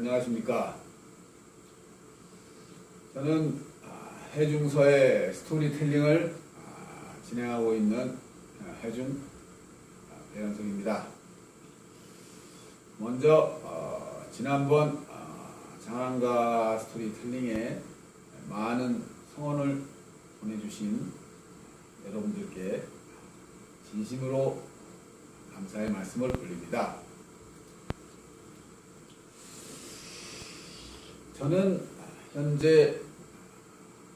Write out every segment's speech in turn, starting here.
안녕하십니까. 저는 아, 해중서의 스토리텔링을 아, 진행하고 있는 아, 해중 아, 배현석입니다. 먼저 어, 지난번 아, 장안가 스토리텔링에 많은 성원을 보내주신 여러분들께 진심으로 감사의 말씀을 올립니다. 저는 현재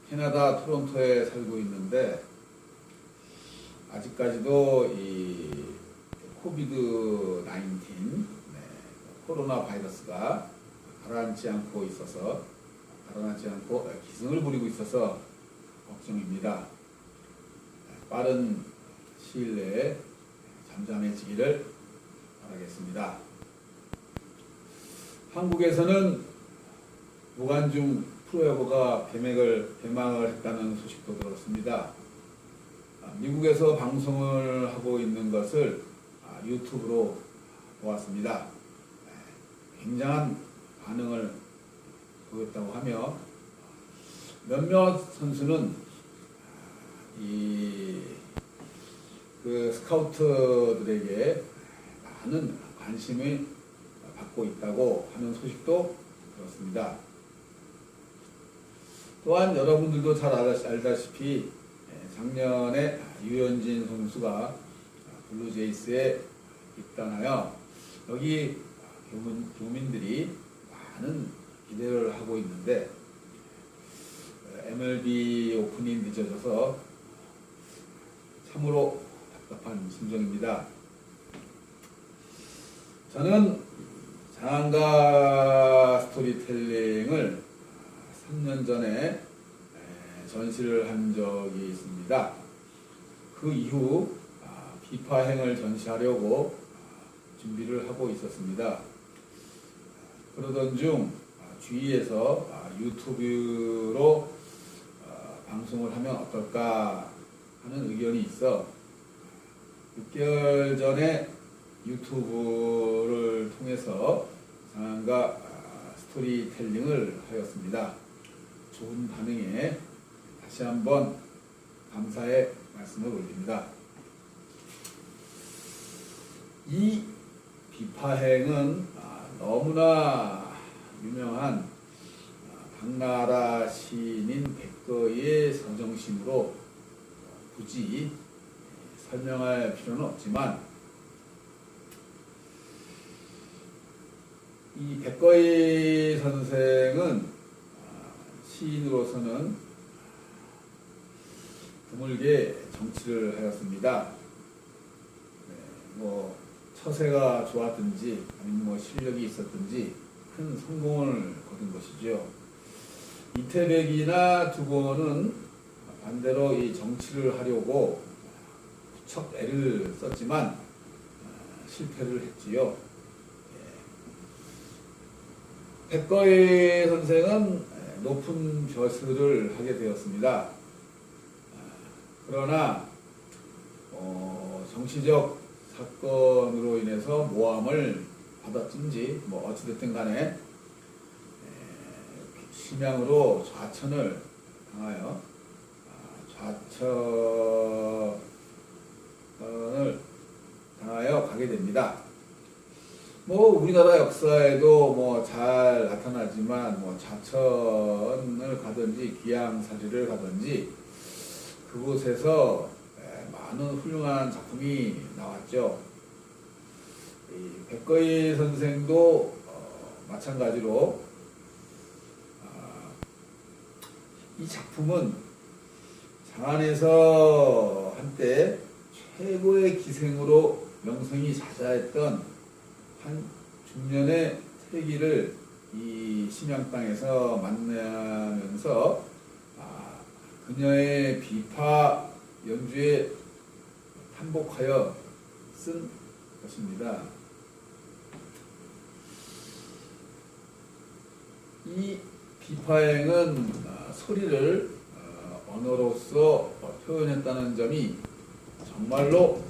캐나다 토론토에 살고 있는데 아직까지도 이 코비드 19 네, 코로나 바이러스가 가라앉지 않고 있어서 가라앉지 않고 기승을 부리고 있어서 걱정입니다. 빠른 시일 내에 잠잠해지기를 바라겠습니다. 한국에서는 무관중 프로야구가 개막을, 개막을 했다는 소식도 들었습니다. 아, 미국에서 방송을 하고 있는 것을 아, 유튜브로 보았습니다. 네, 굉장한 반응을 보였다고 하며 몇몇 선수는 아, 이그 스카우트들에게 많은 관심을 받고 있다고 하는 소식도 들었습니다. 또한 여러분들도 잘 알다- 알다시피 예, 작년에 유현진 선수가 블루제이스에 입단하여 여기 교민, 교민 들이 많은 기대를 하고 있는데 MLB 오픈이 늦어져서 참으로 답답한 심정입니다. 저는 장안가 스토리텔링을 3년 전에 에, 전시를 한 적이 있습니다. 그 이후 아, 비파행을 전시하려고 아, 준비를 하고 있었습니다. 그러던 중 아, 주위에서 아, 유튜브로 아, 방송을 하면 어떨까 하는 의견이 있어 6개월 전에 유튜브를 통해서 아, 스토리텔링을 하였습니다. 좋은 반응에 다시 한번 감사의 말씀을 올립니다. 이 비파행은 아, 너무나 유명한 아, 당나라 시인인 백거의 서정심으로 굳이 설명할 필요는 없지만 이 백거의 선생은 아, 시인으로서는 드물게 정치를 하였습니다. 네, 뭐 처세가 좋았든지 아니면 뭐 실력이 있었든지 큰 성공을 거둔 것이죠. 이태백이나 두고는 반대로 이 정치를 하려고 무척 애를 썼지만 아, 실패를 했지요. 백거의 선생은 높은 벼슬을 하게 되었습니다. 그러나 어, 정치적 사건으로 인해서 모함을 받았든지 뭐 어찌됐든 간에 에, 심양으로 좌천을 당하여 아, 좌천을 당하여 가게 됩니다. 뭐 우리나라 역사에도 뭐 잘 나타나지만 뭐 자천을 가든지 귀양사리를 가든지 그곳에서 에, 많은 훌륭한 작품이 나왔죠. 이 백거희 선생도 어, 마찬가지로 아, 이 작품은 장안에서 한때 최고의 기생으로 명성이 자자했던 한 중년의 태기를 이 심양 땅에서 만나면서 아, 그녀의 비파 연주에 한복하여 쓴 것입니다. 이 비파행은 아, 소리를 어, 언어로서 표현했다는 점이 정말로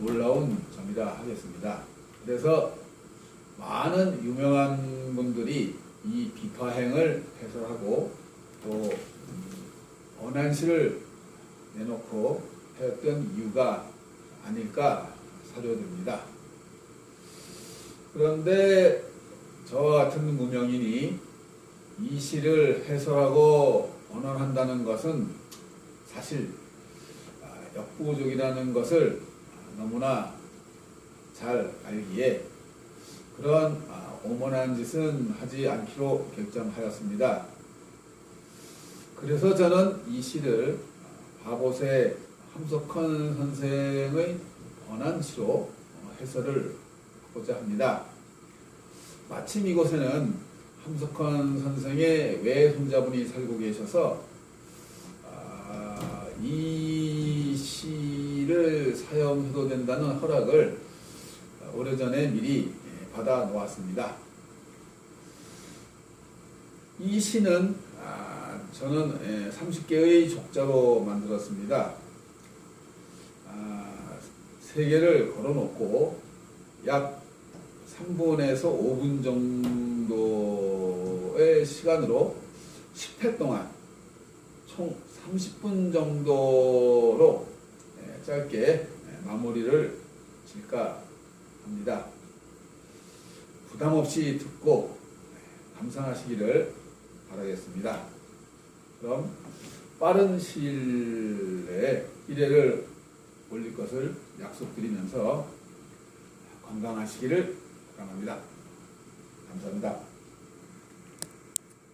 놀라운 점이라 하겠습니다. 그래서 많은 유명한 분들이 이 비파행을 해설하고 또 음, 언한시를 내놓고 했던 이유가 아닐까 사료됩니다. 그런데 저와 같은 무명인이 이 시를 해설하고 언언한다는 것은 사실 아, 역부족이라는 것을 너무나 잘 알기에 그런 아, 오만한 짓은 하지 않기로 결정하였습니다. 그래서 저는 이 시를 바보새 함석헌 선생의 언한 시로 어, 해설을 하고자 합니다. 마침 이곳에는 함석헌 선생의 외손자분이 살고 계셔서 아, 이 시를 사용해도 된다는 허락을 오래전에 미리 예, 받아 놓았습니다. 이 시는 아, 저는 30개의 족자로 만들었습니다. 아, 세 개를 걸어놓고 약 3분에서 5분 정도의 시간으로 10회 동안 총 30분 정도로 예, 짧게 예, 마무리를 질까 합니다. 부담 없이 듣고 예, 감상하시기를 바라겠습니다. 그럼 빠른 시일 내에 1회를 올릴 것을 약속드리면서 건강하시기를 바랍니다. 감사합니다.